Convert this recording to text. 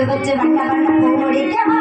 பட்டு வச்சு வண்ண வண்ண பூ முடிக்கவா